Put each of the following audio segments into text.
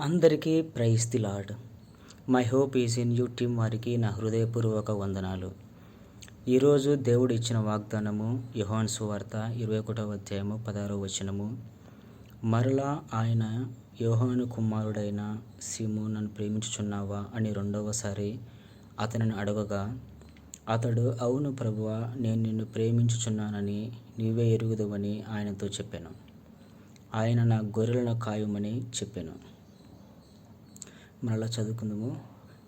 అందరికీ praise the Lord my hope is in you team వారికి నా హృదయపూర్వక వందనాలు. ఈరోజు దేవుడు ఇచ్చిన వాగ్దానము యుహాన్ సువార్త ఇరవై ఒకటవ అధ్యాయము పదహారవ వచనము. మరలా ఆయన యోహాను కుమారుడైన సిము నన్ను ప్రేమించుచున్నావా అని రెండవసారి అతనిని అడగగా అతడు అవును ప్రభువా నేను నిన్ను ప్రేమించుచున్నానని నీవే ఎరుగుదవని ఆయనతో చెప్పాను. ఆయన నా గొర్రెలను కాయమని చెప్పాను. మరలా చదువుకుందాము.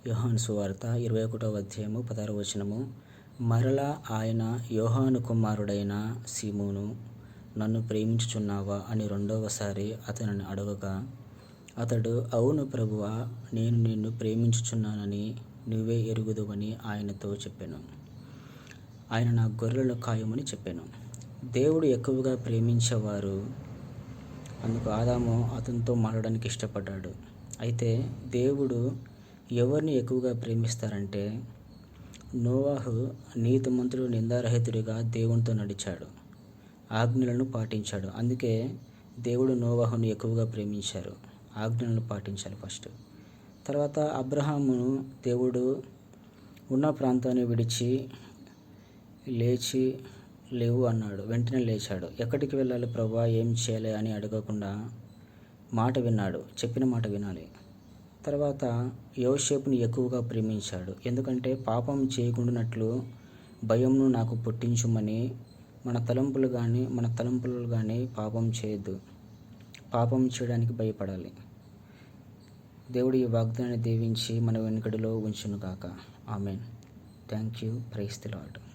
యోహాను సువార్త ఇరవై ఒకటో అధ్యాయము పదహారు వచనము. మరలా ఆయన యోహాను కుమారుడైన సీమును నన్ను ప్రేమించుచున్నావా అని రెండవసారి అతనిని అడగగా అతడు అవును ప్రభువా నేను నిన్ను ప్రేమించుచున్నానని నువ్వే ఎరుగుదువని ఆయనతో చెప్పాను. ఆయన నా గొర్రెలను కాయమని చెప్పాను. దేవుడు ఎక్కువగా ప్రేమించేవారు అందుకు ఆదాము అతనితో మాట్లాడడానికి ఇష్టపడ్డాడు. అయితే దేవుడు ఎవరిని ఎక్కువగా ప్రేమిస్తారంటే నోవాహు నీతిమంతుడు నిందారహితుడిగా దేవునితో నడిచాడు. ఆజ్ఞలను పాటించాడు. అందుకే దేవుడు నోవాహును ఎక్కువగా ప్రేమించారు. ఆజ్ఞలను పాటించాలి ఫస్ట్. తర్వాత అబ్రహామును దేవుడు ఉన్న ప్రాంతాన్ని విడిచి లేచి లేవు అన్నాడు. వెంటనే లేచాడు. ఎక్కడికి వెళ్ళాలి? ప్రభా ఏం చేయాలి అని అడగకుండా మాట విన్నాడు చెప్పిన మాట వినాలి. తర్వాత యోసేపుని ఎక్కువగా ప్రేమించాడు. ఎందుకంటే పాపం చేయకుండానట్లు భయంను నాకు పుట్టించుమని మన తలంపులు కానీ మన తలంపులు కానీ పాపం చేయొద్దు. పాపం చేయడానికి భయపడాలి. దేవుడు ఈ వాగ్దానాన్ని దీవించి మన వెనుకడిలో ఉంచును కాక amen. Thank you. Praise the Lord